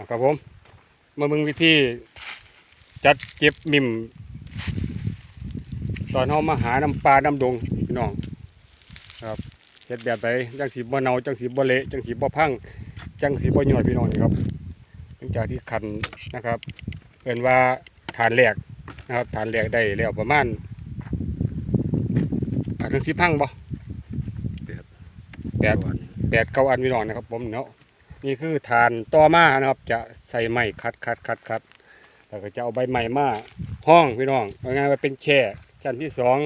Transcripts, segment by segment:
อะครับผม มาเบิ่งวิธีจัดเก็บมิมตอนเฮามาหาน้ำปลาน้ำดงพี่น้องครับเฮ็ดแบบใดจังสีบ่เน่าจังสีบ่เละจังสีบ่พังจังสีบ่ย่อยพี่น้องนี่ครับหลังจากที่คันนะครับเอิ้นว่าฐานแรกนะครับฐานแรกได้แล้วประมาณอาจถึงสิพังบ่แปดแปดเก้าอันพี่น้องนะครับผมเนาะ นี่คือฐานต่อมานะครับ จะใส่ไม้คัดคัดคัดคัดแล้วก็จะเอาใบใหม่มาห้องพี่น้องเอาง่ายๆว่าเป็นแช่ชั้นที่สอง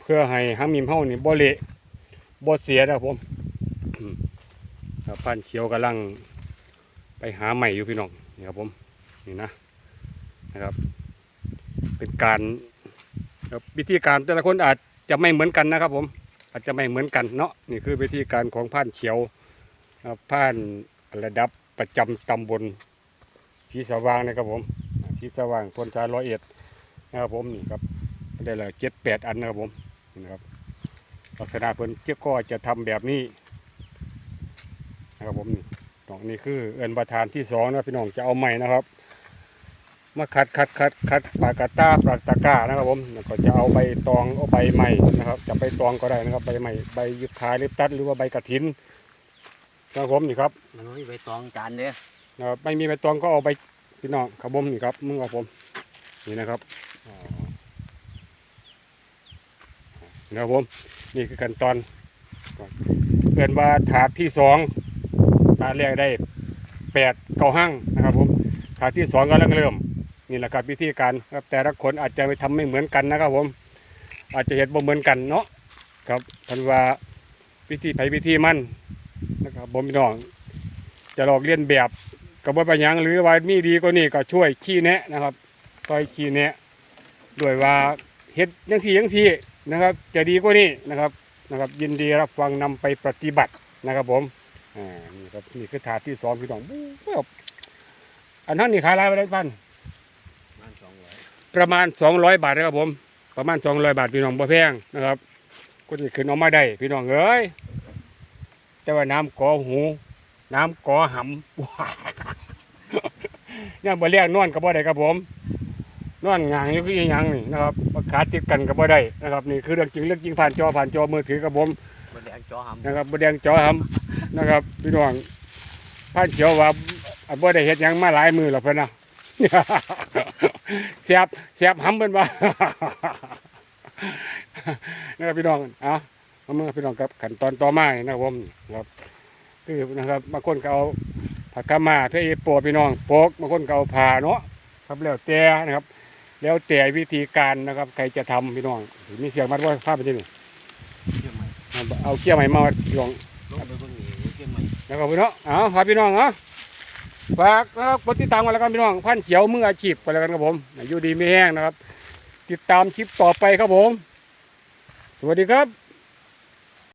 เพื่อให้ห้างมิมเฮานี่บ่เละบ่เสียนะครับผมครับพันเขียวกำลังไปหาใหม่อยู่พี่น้องนี่ครับผมนี่นะนะครับ เป็นการวิธีการแต่ละคนอาจจะไม่เหมือนกันนะครับผมอาจจะไม่เหมือนกันเนาะนี่คือวิธีการของผ่านเขียว ผ่านระดับประจำตำบลทีสว่างนะครับผมทีสว่างพนชายร้อยเอ็ดนะครับผมนี่ครับได้ละเจ็ดแปดอันนะครับผมนี่นะครับลักษณะเพิ่นเจ้าก็จะทำแบบนี้นะครับผมนี่ตรงนี้คือเอินประธานที่สองนะพี่น้องจะเอาใหม่นะครับ มาคัดคัดคัดคัดปากาตาปากตะก้านะครับผมก็จะเอาใบตองเอาใบใหม่นะครับจะใบตองก็ได้นะครับใบใหม่ใบยุคาลิปตัสหรือว่าใบกระถินน ครับผมนี่ครับมันไม่ใบตองจานเด้อนะครับไม่มีใบตองก็เอาใบพี่น้องครับผมนี่ครับมึงครับผม นี่นะครับอ๋อนะครับผมนี่คือขั้นตอนเพื่อนว่าถาดที่สองถาดแรกได้แปดเก้าห้างนะครับผมถาดที่สองก็เริ่มเริ่มนี่แหละครับวิธีการครับแต่ละคนอาจจะไปทำไม่เหมือนกันนะครับผม อาจจะเห็นบ่เหมือนกันเนาะครับพันว่าวิธีไผวิธีมันนะ ครับผมพี่น้อง จะหลอกเลียนแบบกับว่าไปนหยังหรือว่ามีดีกว่านี้ก็ช่วยขี้แนะนะครับช่วยขี้แนะด้วยว่าเฮ็ดยังสี่ยังสี่นะครับ จะดีกว่านี้นะครับนะครับ ยินดีรับฟังนำไปปฏิบัตินะครับ ผมอ่านี่ครับนี่คือถาดที่สองพี่น้องบู๊บอันนั้นนี่ขายอะไรไปได้บ้านมันสองร้อยประมาณ200บาทนะครับผม ประมาณ200บาทพี่น้องบ่แพงนะครับก็จะขึ้นเอามาได้พี่น้องเอ้ย แต่ว่าน้ำกอหู น้ำกอหำว้าเนี่ยบ่เรียกนอนกับบ่ได้ครับผมนอนงางอยู่คืออีหยังนี่นะครับขาติดกันกับบ่ได้นะครับนี่คือเรื่องจริงเรื่องจริงผ่านจอผ่านจอมือถือกับผมบนแดงจอหำนะครับบ่แดงจอหำนะครับพี่น้องผ่านเขียวว่าอะบ่ได้เฮ็ดหยังมาหลายมือแล้วเพิ่นน่ะเสียบเสียบหำเป็นว่านะครับพี่น้องเอา มาเมื่อพี่น้องครับขั้นตอนต่อมานี่นะครับผมครับคือนะครับบางคนก็เอาผักกามาเพื่อเอโปะพี่น้องโปกบางคนก็เอาผ่าเนาะครับแล้วแต่นะครับ แล้วแต่วิธีการนะครับใครจะทำพี่น้องมีเสียงมัดว่าภาพเป็นยังไงเอไหมเอาเกี้ยวใหม่มาพี่น้องแล้วก็พี่น้องเอาครับพี่น้องเนาะฝากนะครับกดติดตามกันแล้วกันพี่น้องพันเขียวมืออาชีพกันแล้วกันครับผมอยู่ดีไม่แห้งนะครับ ติดตามคลิปต่อไปครับผม สวัสดีครับ